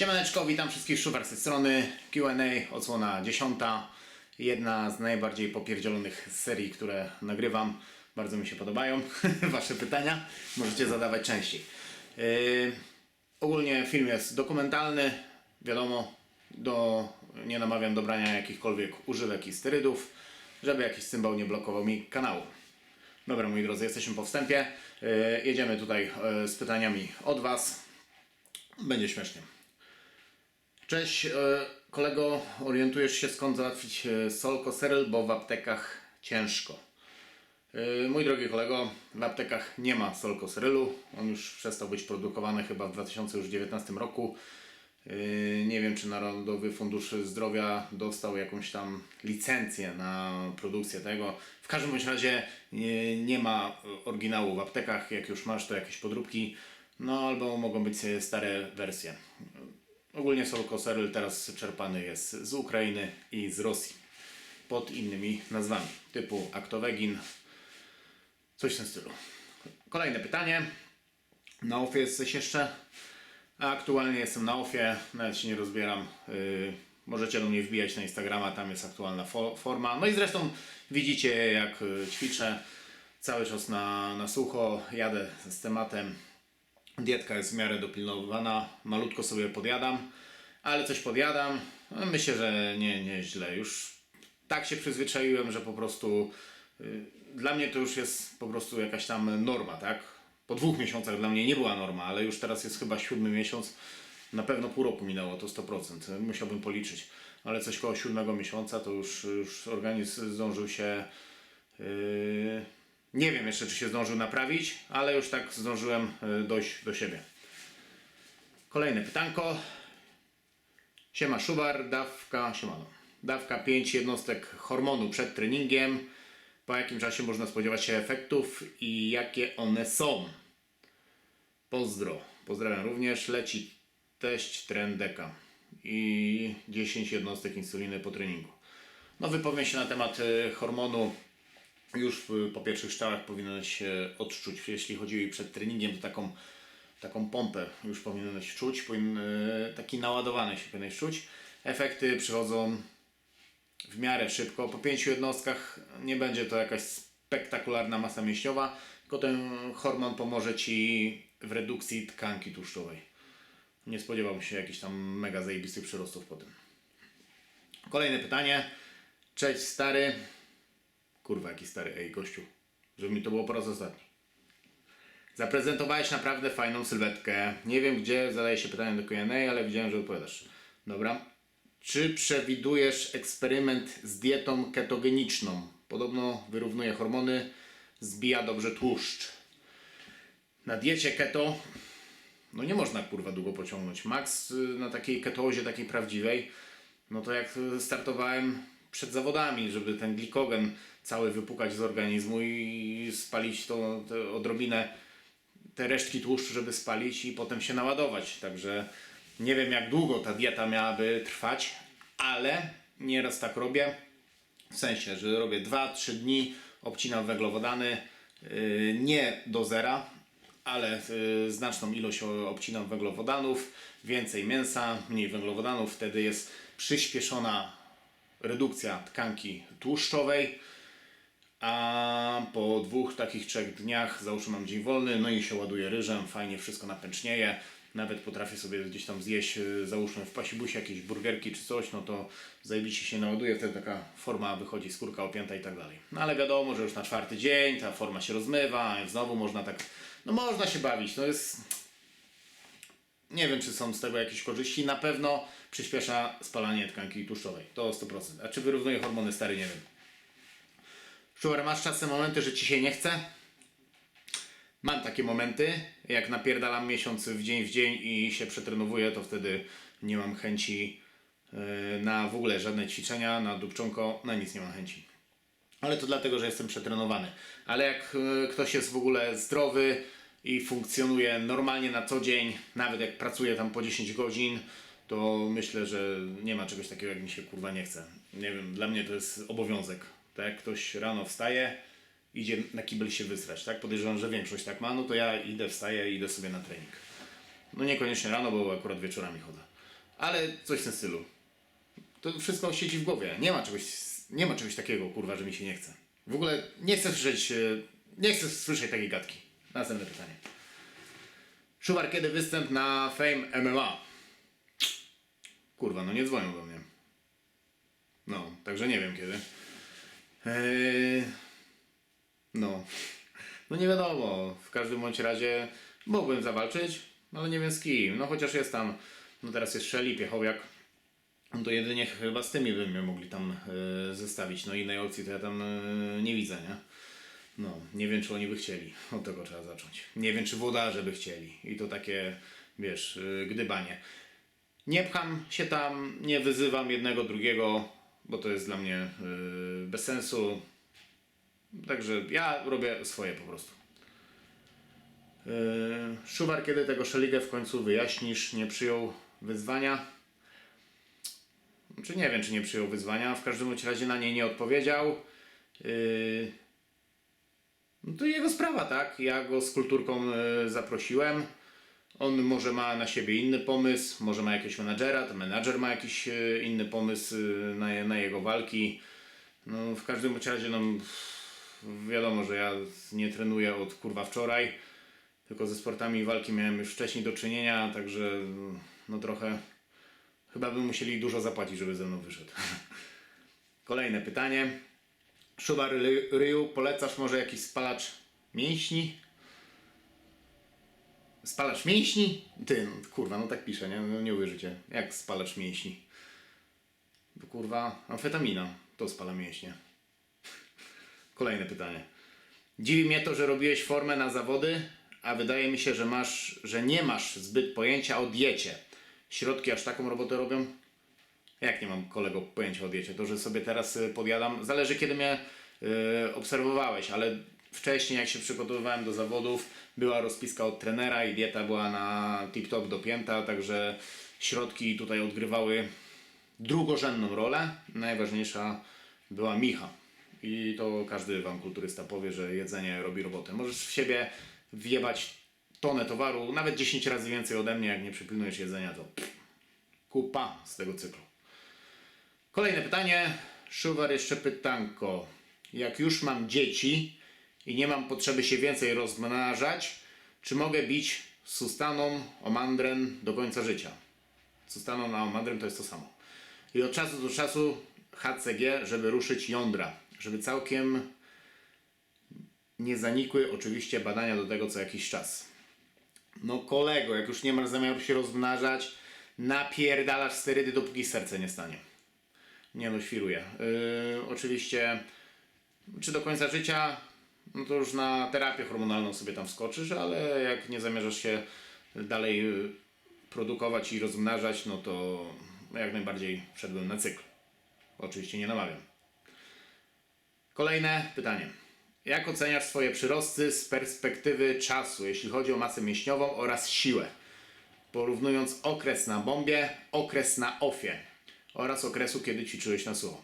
Siemaneczko, witam wszystkich szufar z tej strony. Q&A, odsłona 10. Jedna z najbardziej popierdzielonych serii, które nagrywam. Bardzo mi się podobają Wasze pytania. Możecie zadawać częściej. Yy, ogólnie film jest dokumentalny. Wiadomo, do, nie namawiam do brania jakichkolwiek używek i sterydów, żeby jakiś cymbał nie blokował mi kanału. Dobra, moi drodzy, jesteśmy po wstępie. Yy, jedziemy tutaj yy, z pytaniami od Was. Będzie śmiesznie. Cześć e, kolego, orientujesz się skąd załatwić e, Solkoseryl, bo w aptekach ciężko. E, Mój drogi kolego, w aptekach nie ma Solkoserylu. On już przestał być produkowany chyba w 2019 roku. Nie wiem, czy Narodowy Fundusz Zdrowia dostał jakąś tam licencję na produkcję tego. W każdym bądź razie nie, nie ma oryginału w aptekach. Jak już masz, to jakieś podróbki. No albo mogą być stare wersje. Ogólnie Solkoseryl teraz czerpany jest z Ukrainy i z Rosji pod innymi nazwami, typu Actovegin, coś w tym stylu. Kolejne pytanie. Na ofie jesteś jeszcze? Aktualnie jestem na ofie, nawet się nie rozbieram. Yy, możecie do mnie wbijać na Instagrama, tam jest aktualna fo- forma. No i zresztą widzicie jak y, ćwiczę cały czas na, na sucho, jadę z tematem. Dietka jest w miarę dopilnowana, malutko sobie podjadam, ale coś podjadam. Myślę, że nie, nie źle. Już tak się przyzwyczaiłem, że po prostu y, dla mnie to już jest po prostu jakaś tam norma, tak? Po dwóch miesiącach dla mnie nie była norma, ale już teraz jest chyba siódmy miesiąc. Na pewno pół roku minęło, to 100%. Musiałbym policzyć. Ale coś koło siódmego miesiąca to już, już organizm zdążył się Yy, nie wiem jeszcze, czy się zdążył naprawić, ale już tak zdążyłem yy, dojść do siebie. Kolejne pytanko. Siema Szubar, dawka, siemano. Dawka 5 jednostek hormonu przed treningiem. Po jakim czasie można spodziewać się efektów i jakie one są? Pozdro. Pozdrawiam również. Leci teść Trendeka i 10 jednostek insuliny po treningu. No wypowiem się na temat y, hormonu już po pierwszych strzałach powinieneś odczuć. Jeśli chodzi przed treningiem, to taką, taką pompę już powinieneś czuć, y, taki naładowany się powinieneś czuć. Efekty przychodzą w miarę szybko. Po pięciu jednostkach nie będzie to jakaś spektakularna masa mięśniowa, tylko ten hormon pomoże Ci w redukcji tkanki tłuszczowej. Nie spodziewałbym się jakichś tam mega zajebistych przyrostów po tym. Kolejne pytanie. Cześć stary. Kurwa, jaki stary, ej gościu. Żeby mi to było po raz ostatni. Zaprezentowałeś naprawdę fajną sylwetkę. Nie wiem gdzie zadaje się pytanie do Q&A, ale widziałem, że odpowiadasz. Dobra. Czy przewidujesz eksperyment z dietą ketogeniczną? Podobno wyrównuje hormony, zbija dobrze tłuszcz. Na diecie keto no nie można kurwa długo pociągnąć. Max y, na takiej ketozie, takiej prawdziwej, no to jak startowałem przed zawodami, żeby ten glikogen cały wypukać z organizmu i spalić to odrobinę te resztki tłuszczu, żeby spalić i potem się naładować. Także nie wiem jak długo ta dieta miałaby trwać, ale nieraz tak robię. W sensie, że robię 2-3 dni, obcinam węglowodany, yy, nie do zera, ale yy, znaczną ilość obcinam węglowodanów, więcej mięsa, mniej węglowodanów, wtedy jest przyspieszona redukcja tkanki tłuszczowej, a po dwóch takich trzech dniach, załóżmy mam dzień wolny, no i się ładuje ryżem, fajnie wszystko napęcznieje. Nawet potrafię sobie gdzieś tam zjeść, y, załóżmy w pasibusie jakieś burgerki czy coś, no to zajebiście się naładuje, wtedy taka forma wychodzi, skórka opięta i tak dalej. No ale wiadomo, że już na czwarty dzień ta forma się rozmywa, znowu można tak, no można się bawić, no jest... Nie wiem, czy są z tego jakieś korzyści. Na pewno przyspiesza spalanie tkanki tłuszczowej. To 100%. A czy wyrównuje hormony stary, nie wiem. Szuler, masz czasem momenty, że ci się nie chce? Mam takie momenty. Jak napierdalam miesiąc w dzień w dzień i się przetrenowuję, to wtedy nie mam chęci yy, na w ogóle żadne ćwiczenia, na dupczonko, na nic nie mam chęci. Ale to dlatego, że jestem przetrenowany. Ale jak y, ktoś jest w ogóle zdrowy i funkcjonuje normalnie na co dzień, nawet jak pracuje tam po 10 godzin, to myślę, że nie ma czegoś takiego, jak mi się kurwa nie chce. Nie wiem, dla mnie to jest obowiązek. Tak ktoś rano wstaje, idzie na kibel się wysrać, tak? Podejrzewam, że większość tak ma, no to ja idę, wstaję i idę sobie na trening. No niekoniecznie rano, bo akurat wieczorami chodzę. Ale coś w tym stylu. To wszystko siedzi w głowie. Nie ma czegoś, nie ma czegoś takiego, kurwa, że mi się nie chce. W ogóle nie chcę słyszeć, e, nie chcę słyszeć takiej gadki. Następne pytanie. Szuwar, kiedy występ na Fame MMA? Kurwa, no nie dzwonią do mnie. No, także nie wiem kiedy. Eee, no. No nie wiadomo. W każdym bądź razie mógłbym zawalczyć, ale nie wiem z kim. No chociaż jest tam, no teraz jest Shelly, Piechowiak. No to jedynie chyba z tymi by mnie mogli tam e, zestawić. No innej opcji to ja tam e, nie widzę, nie? No, nie wiem czy oni by chcieli. Od tego trzeba zacząć. Nie wiem czy włodarze by chcieli. I to takie, wiesz, e, gdybanie. Nie pcham się tam, nie wyzywam jednego, drugiego, bo to jest dla mnie yy, bez sensu. Także ja robię swoje po prostu. Yy, kiedy tego szeligę w końcu wyjaśnisz, nie przyjął wyzwania? Czy nie wiem, czy nie przyjął wyzwania. W każdym razie na nie nie odpowiedział. Yy, no to jego sprawa, tak? Ja go z kulturką yy, zaprosiłem. On może ma na siebie inny pomysł, może ma jakiegoś menadżera, to menadżer ma jakiś e, inny pomysł e, na, na jego walki. No, w każdym razie, no, wiadomo, że ja nie trenuję od kurwa wczoraj, tylko ze sportami walki miałem już wcześniej do czynienia, także no trochę chyba by musieli dużo zapłacić, żeby ze mną wyszedł. Kolejne pytanie. Szubar Ry- Ryu, polecasz może jakiś spalacz mięśni? Spalacz mięśni? Ty, no, kurwa, no tak pisze, nie? No, nie uwierzycie. Jak spalacz mięśni? To kurwa, amfetamina. To spala mięśnie. Kolejne pytanie. Dziwi mnie to, że robiłeś formę na zawody, a wydaje mi się, że masz, że nie masz zbyt pojęcia o diecie. Środki aż taką robotę robią? Jak nie mam kolego pojęcia o diecie? To, że sobie teraz y, podjadam, zależy kiedy mnie y, obserwowałeś, ale wcześniej jak się przygotowywałem do zawodów, była rozpiska od trenera i dieta była na tip-top dopięta, także środki tutaj odgrywały drugorzędną rolę. Najważniejsza była micha. I to każdy wam kulturysta powie, że jedzenie robi robotę. Możesz w siebie wjebać tonę towaru, nawet 10 razy więcej ode mnie, jak nie przypilnujesz jedzenia, to kupa z tego cyklu. Kolejne pytanie. Szuwar, jeszcze pytanko. Jak już mam dzieci i nie mam potrzeby się więcej rozmnażać, czy mogę bić sustaną omandrem do końca życia? Sustaną a omandrem to jest to samo. I od czasu do czasu HCG, żeby ruszyć jądra, żeby całkiem nie zanikły oczywiście badania do tego co jakiś czas. No kolego, jak już nie masz zamiaru się rozmnażać, napierdalasz sterydy dopóki serce nie stanie. Nie no, świruję. Yy, oczywiście, czy do końca życia, no to już na terapię hormonalną sobie tam skoczysz, ale jak nie zamierzasz się dalej yy, produkować i rozmnażać, no to jak najbardziej wszedłbym na cykl. Oczywiście nie namawiam. Kolejne pytanie. Jak oceniasz swoje przyrosty z perspektywy czasu, jeśli chodzi o masę mięśniową oraz siłę? Porównując okres na bombie, okres na ofie oraz okresu, kiedy ćwiczyłeś na sucho.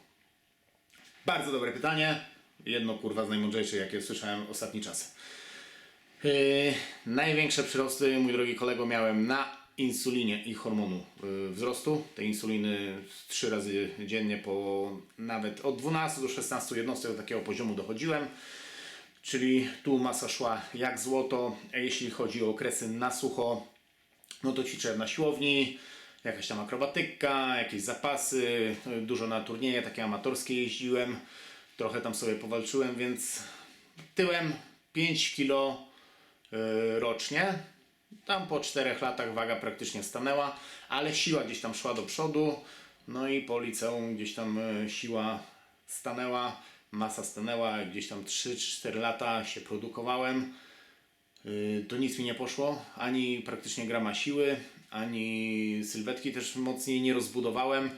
Bardzo dobre pytanie. Jedno kurwa z najmądrzejszych, jakie słyszałem ostatni czas. Yy, największe przyrosty, mój drogi kolego, miałem na insulinie i hormonu yy, wzrostu. Tej insuliny trzy razy dziennie po nawet od 12 do 16 jednostek do takiego poziomu dochodziłem. Czyli tu masa szła jak złoto. A jeśli chodzi o okresy na sucho, no to ćwiczyłem na siłowni, jakaś tam akrobatyka, jakieś zapasy, dużo na turnieje takie amatorskie jeździłem, trochę tam sobie powalczyłem, więc tyłem 5 kg y, rocznie. Tam po 4 latach waga praktycznie stanęła, ale siła gdzieś tam szła do przodu. No i po liceum gdzieś tam y, siła stanęła, masa stanęła, gdzieś tam 3-4 lata się produkowałem. Yy, to nic mi nie poszło, ani praktycznie grama siły, ani sylwetki też mocniej nie rozbudowałem,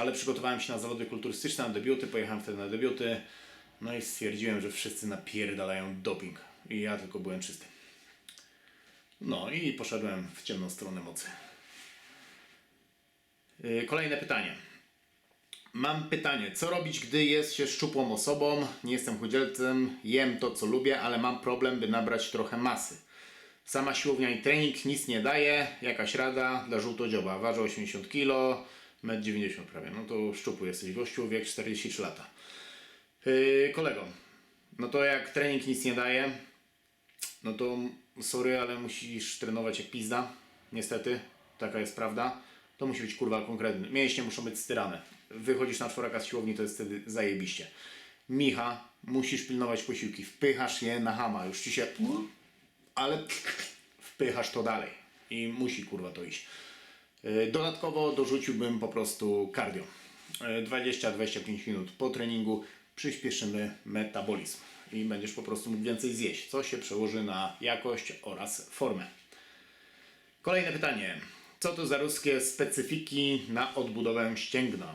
ale przygotowałem się na zawody kulturystyczne, na debiuty, pojechałem wtedy na debiuty, no i stwierdziłem, że wszyscy napierdalają doping i ja tylko byłem czysty. No i poszedłem w ciemną stronę mocy. Yy, Kolejne pytanie. Mam pytanie, co robić, gdy jest się szczupłą osobą? Nie jestem chudzielcem, jem to co lubię, ale mam problem, by nabrać trochę masy. Sama siłownia i trening nic nie daje. Jakaś rada dla żółtodzioba. Waży 80 kg, 1,90 m prawie. No to szczupły jesteś gościu, wiek 43 lata. Yy, kolego, no to jak trening nic nie daje, no to sorry, ale musisz trenować jak pizda. Niestety, taka jest prawda. To musi być kurwa konkretny. Mięśnie muszą być styrane. Wychodzisz na czworaka z siłowni, to jest wtedy zajebiście. Micha, musisz pilnować posiłki. Wpychasz je na hama. Już ci się... Ale wpychasz to dalej. I musi kurwa to iść. Yy, Dodatkowo dorzuciłbym po prostu cardio. Yy, 20-25 minut po treningu przyspieszymy metabolizm i będziesz po prostu mógł więcej zjeść, co się przełoży na jakość oraz formę. Kolejne pytanie. Co to za ruskie specyfiki na odbudowę ścięgna?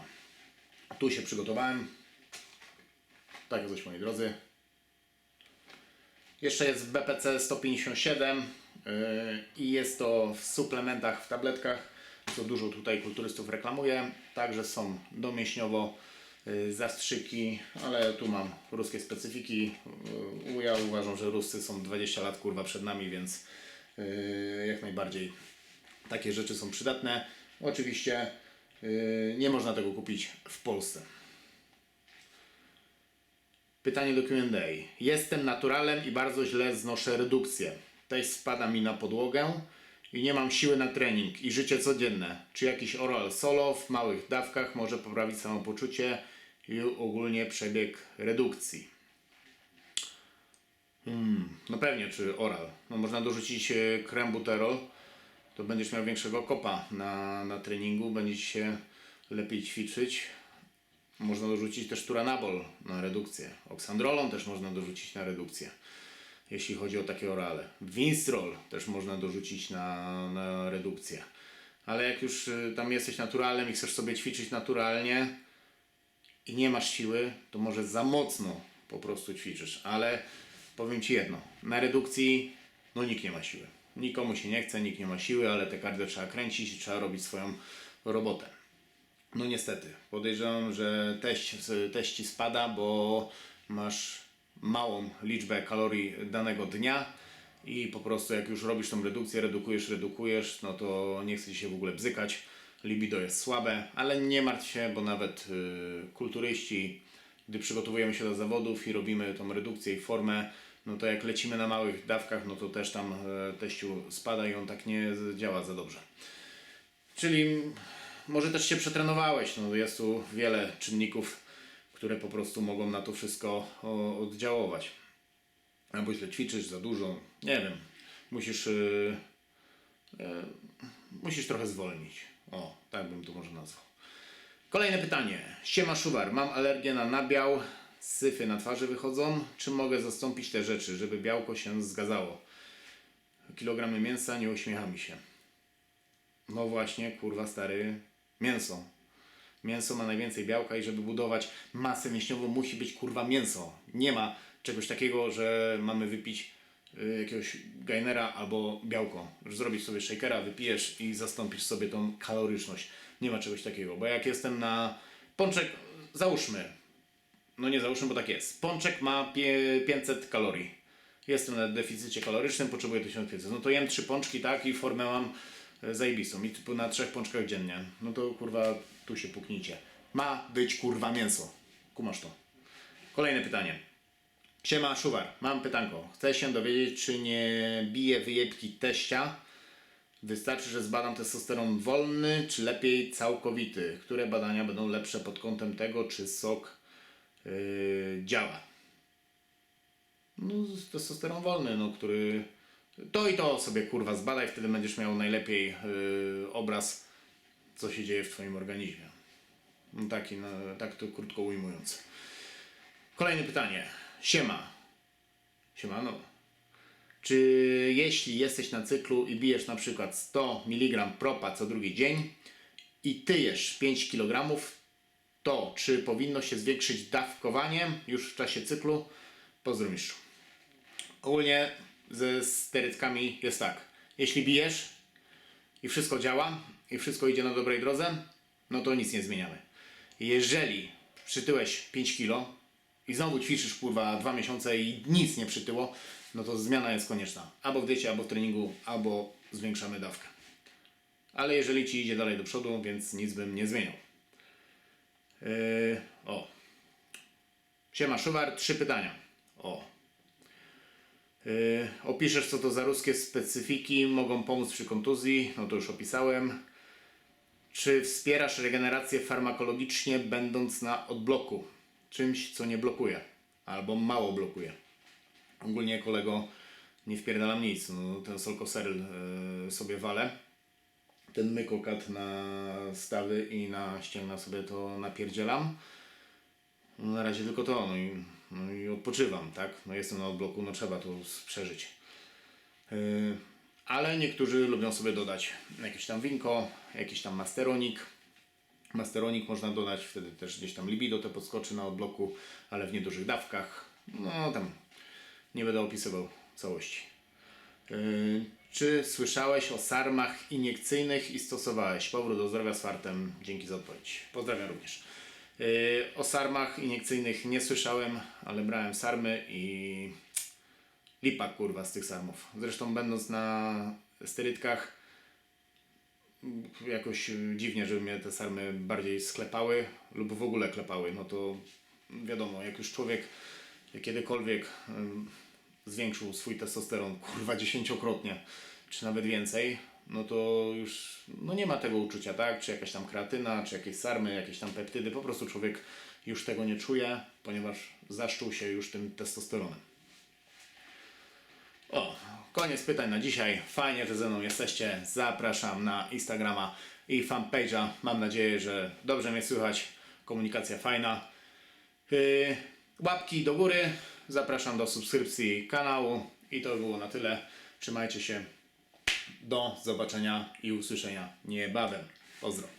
Tu się przygotowałem. Tak coś moi drodzy. Jeszcze jest BPC 157 yy, i jest to w suplementach, w tabletkach, co dużo tutaj kulturystów reklamuje. Także są domięśniowo yy, zastrzyki, ale tu mam ruskie specyfiki. Yy, Ja uważam, że Ruscy są 20 lat kurwa przed nami, więc yy, jak najbardziej takie rzeczy są przydatne. Oczywiście nie można tego kupić w Polsce. Pytanie do Q&A. Jestem naturalem i bardzo źle znoszę redukcję. Też spada mi na podłogę i nie mam siły na trening i życie codzienne. Czy jakiś oral solo w małych dawkach może poprawić samopoczucie i ogólnie przebieg redukcji? Hmm, no pewnie, czy oral. No można dorzucić e, krem buterol, to będziesz miał większego kopa na, na treningu, będzie ci się lepiej ćwiczyć. Można dorzucić też turanabol na redukcję. Oksandrolon też można dorzucić na redukcję, jeśli chodzi o takie orale. Winstrol też można dorzucić na, na redukcję. Ale jak już y, tam jesteś naturalnym i chcesz sobie ćwiczyć naturalnie i nie masz siły, to może za mocno po prostu ćwiczysz. Ale powiem Ci jedno, na redukcji no nikt nie ma siły. Nikomu się nie chce, nikt nie ma siły, ale te kardio trzeba kręcić i trzeba robić swoją robotę. No niestety, podejrzewam, że teść, teść ci spada, bo masz małą liczbę kalorii danego dnia i po prostu jak już robisz tą redukcję, redukujesz, redukujesz, no to nie chce się w ogóle bzykać, libido jest słabe, ale nie martw się, bo nawet y, kulturyści, gdy przygotowujemy się do zawodów i robimy tą redukcję i formę, no to jak lecimy na małych dawkach, no to też tam e, teściu spada i on tak nie działa za dobrze. Czyli może też się przetrenowałeś. No, jest tu wiele czynników, które po prostu mogą na to wszystko oddziaływać. Albo źle ćwiczysz, za dużo, nie wiem. Musisz, yy, yy, musisz trochę zwolnić. O, tak bym to może nazwał. Kolejne pytanie. Siema Szuwar, mam alergię na nabiał, syfy na twarzy wychodzą. Czy mogę zastąpić te rzeczy, żeby białko się zgadzało? Kilogramy mięsa, nie uśmiecha mi się. No właśnie, kurwa stary, mięso. Mięso ma najwięcej białka i żeby budować masę mięśniową musi być kurwa mięso. Nie ma czegoś takiego, że mamy wypić y, jakiegoś gainera albo białko. Że Zrobisz sobie shakera, wypijesz i zastąpisz sobie tą kaloryczność. Nie ma czegoś takiego, bo jak jestem na pączek, załóżmy, no nie załóżmy, bo tak jest. Pączek ma pie- 500 kalorii. Jestem na deficycie kalorycznym, potrzebuję 1500. No to jem trzy pączki, tak, i formę mam e, zajebistą. I na trzech pączkach dziennie. No to kurwa, tu się puknijcie. Ma być kurwa mięso. Kumasz to. Kolejne pytanie. Siema, Szuwar. Mam pytanko. Chcę się dowiedzieć, czy nie bije wyjebki teścia. Wystarczy, że zbadam testosteron wolny, czy lepiej całkowity? Które badania będą lepsze pod kątem tego, czy sok yy, działa? No, testosteron wolny, no, który to i to sobie kurwa zbadaj, wtedy będziesz miał najlepiej yy, obraz, co się dzieje w Twoim organizmie. No, taki, no, tak to krótko ujmując. Kolejne pytanie. Siema. Siemano. Czy jeśli jesteś na cyklu i bijesz na przykład 100 mg propa co drugi dzień i tyjesz 5 kg, to czy powinno się zwiększyć dawkowanie już w czasie cyklu? Pozdro mistrzu. Ogólnie ze sterytkami jest tak. Jeśli bijesz i wszystko działa i wszystko idzie na dobrej drodze, no to nic nie zmieniamy. Jeżeli przytyłeś 5 kg i znowu ćwiczysz kurwa 2 miesiące i nic nie przytyło, no to zmiana jest konieczna. Albo w diecie, albo w treningu, albo zwiększamy dawkę. Ale jeżeli ci idzie dalej do przodu, więc nic bym nie zmieniał. Yy, o. Siema Szuwar, trzy pytania. O. Yy, opiszesz co to za ruskie specyfiki mogą pomóc przy kontuzji, no to już opisałem. Czy wspierasz regenerację farmakologicznie będąc na odbloku? Czymś co nie blokuje albo mało blokuje. Ogólnie kolego nie wpierdalam nic, no, ten Solkoseryl yy, sobie walę. Ten mykokat na stawy i na ścięgna sobie to napierdzielam. No, na razie tylko to, no i, no i odpoczywam, tak? No jestem na odbloku, no trzeba to przeżyć. Yy, ale niektórzy lubią sobie dodać jakieś tam winko, jakiś tam masteronik. Masteronik można dodać, wtedy też gdzieś tam libido to podskoczy na odbloku, ale w niedużych dawkach. No tam nie będę opisywał całości. Yy, czy słyszałeś o sarmach iniekcyjnych i stosowałeś? Powrót do zdrowia z fartem. Dzięki za odpowiedź. Pozdrawiam również. Yy, o sarmach iniekcyjnych nie słyszałem, ale brałem sarmy i lipa kurwa z tych sarmów. Zresztą będąc na sterytkach jakoś dziwnie, żeby mnie te sarmy bardziej sklepały lub w ogóle klepały. No to wiadomo, jak już człowiek kiedykolwiek ym, zwiększył swój testosteron kurwa dziesięciokrotnie, czy nawet więcej, no to już no nie ma tego uczucia, tak? Czy jakaś tam kreatyna, czy jakieś sarmy, jakieś tam peptydy. Po prostu człowiek już tego nie czuje, ponieważ zaszczuł się już tym testosteronem. O, koniec pytań na dzisiaj. Fajnie, że ze mną jesteście. Zapraszam na Instagrama i fanpage'a. Mam nadzieję, że dobrze mnie słychać. Komunikacja fajna. Yy, łapki do góry. Zapraszam do subskrypcji kanału. I to by było na tyle. Trzymajcie się. Do zobaczenia i usłyszenia niebawem. Pozdro.